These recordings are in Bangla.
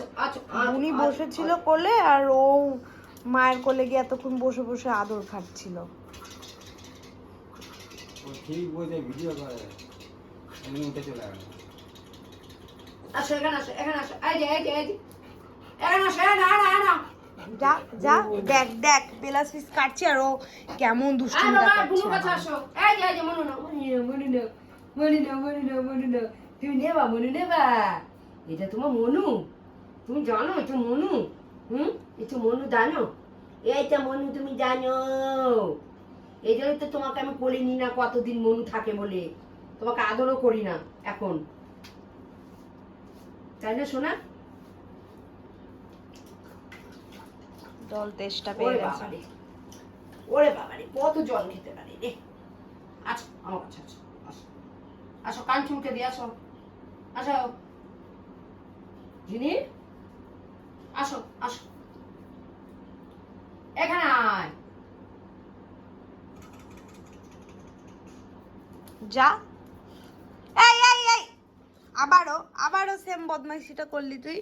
আছো আছো আছো, উনি বসেছিল কোলে আর ও মায়ের কোলে গিয়ে এতক্ষণ বসে বসে আদর খাচ্ছিল। ঠিক বলছে ভিডিও করে। এমনি উঠে চলে গেল। আসো এখানে আসো এখানে আসো। এই যে এই যে এই যে। এখানে আসো না না না যা যা দেখ দেখ বেলাস পিস কাটছে আর ও কেমন কাছে করছে। আসো। এই যে এই যে না মনু না মনু না মনু না মনু না মনু না তুমি নেবা মনু নেবা। এটা তোমার মনু। তুমি জানো এটা মনু। হুম? এটা মনু জানো? এইটা মনু তুমি জানো। এই জন্য তো তোমাকে আমি বলিনি না কতদিন মনু থাকে বলে। তোমাকে আদরও করি না এখন। তাই না শোনা জল তেষ্টা পেয়ে ওরে গেছে। ওরে বাবা রে কত জল খেতে পারে রে। আচ্ছা আমার কাছে আসো আসো আসো কান চুলকে দিয়ে আসো। আসো। জিনি? আসো আসো। এখানে আয়। যা। এই এই এই। আবারও আবারও সেম বদমাইশিটা করলি তুই।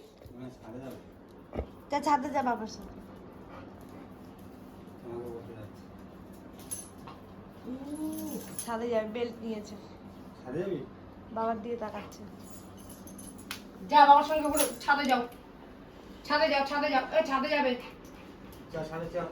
যা ছাদে যা বাবার সাথে। ছাদে যাবে বেল্ট নিয়েছে। বাবার দিয়ে তাকাচ্ছে। যা বাবার সঙ্গে ছাদে যাও। ছাদে যাও ছাদে যাও এ ছাদে যাবে চল ছাড়ে চল